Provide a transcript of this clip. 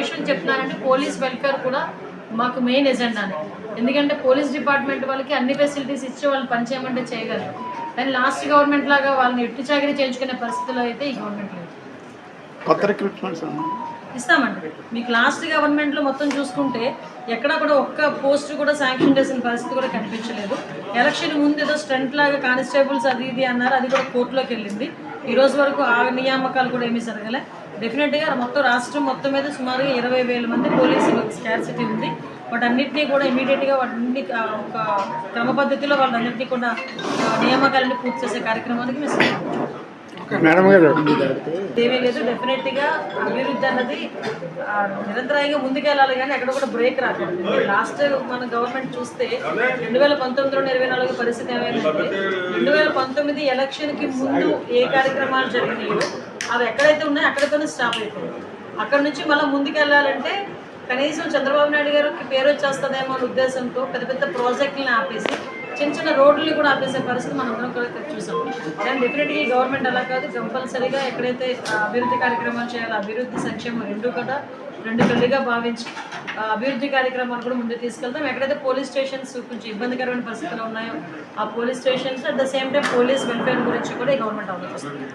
విషయం చెప్తున్నానంటే police welfare కూడా మాకు మెయిన్ ఎజెండానే ఎందుకంటే పోలీస్ డిపార్ట్మెంట్ వాళ్ళకి అన్ని ఫెసిలిటీస్ ఇచ్చి వాళ్ళు పనిచేయమంటే చేయగలరు. కానీ లాస్ట్ గవర్నమెంట్ లాగా వాళ్ళని ఎట్టి చాకరీ చేయించుకునే పరిస్థితిలో అయితే ఈ గవర్నమెంట్ లేదు. కొత్త రిక్రూట్మెంట్స్ ఇస్తామండి మీకు లాస్ట్ గవర్నమెంట్లో మొత్తం చూసుకుంటే ఎక్కడ కూడా ఒక్క పోస్ట్ కూడా శాంక్షన్ చేసిన పరిస్థితి కూడా కనిపించలేదు. ఎలక్షన్ ముందు ఏదో స్ట్రెంట్ లాగా కానిస్టేబుల్స్ అది ఇది అన్నారు అది కూడా కోర్టులోకి వెళ్ళింది. ఈ రోజు వరకు ఆ నియామకాలు కూడా ఏమీ జరగలే. డెఫినెట్గా మొత్తం రాష్ట్రం మొత్తం మీద సుమారుగా ఇరవై వేల మంది పోలీసు స్కాసిటీ ఉంది. వాటన్నిటినీ కూడా ఇమీడియట్గా వాటిని ఒక క్రమ పద్ధతిలో వాళ్ళందరినీ కూడా నియామకాలని పూర్తి చేసే కార్యక్రమానికి మేము మేడం గారు. ఏమీ లేదు డెఫినెట్గా అభివృద్ధి అన్నది నిరంతరాయంగా ముందుకెళ్ళాలి కానీ ఎక్కడ కూడా బ్రేక్ రాకూడదు. లాస్ట్ మన గవర్నమెంట్ చూస్తే రెండు వేల పంతొమ్మిదిలో ఇరవై నాలుగు పరిస్థితి ఏమైందంటే రెండు వేల పంతొమ్మిది ఎలక్షన్కి ముందు ఏ కార్యక్రమాలు జరిగినాయో అవి ఎక్కడైతే ఉన్నాయో అక్కడితోనే స్టాప్ అయిపోయింది. అక్కడ నుంచి మళ్ళీ ముందుకెళ్ళాలంటే కనీసం చంద్రబాబు నాయుడు గారికి పేరు వచ్చేస్తుందేమో అనే ఉద్దేశంతో పెద్ద పెద్ద ప్రాజెక్టులను ఆపేసి చిన్న చిన్న రోడ్లు కూడా ఆపేసే పరిస్థితి మనం అందరం కూడా చూసాం. కానీ డెఫినెట్గా ఈ గవర్నమెంట్ అలా కాదు కంపల్సరీగా ఎక్కడైతే అభివృద్ధి కార్యక్రమాలు చేయాలో అభివృద్ధి సంక్షేమం రెండు కూడా రెండు కళ్ళుగా భావించి అభివృద్ధి కార్యక్రమాలు కూడా ముందుకు తీసుకెళ్తాం ఎక్కడైతే పోలీస్ స్టేషన్స్ కొంచెం ఇబ్బందికరమైన పరిస్థితులు ఉన్నాయో ఆ police stations at the same time police welfare గురించి కూడా ఈ గవర్నమెంట్ ఆలోచిస్తుంది.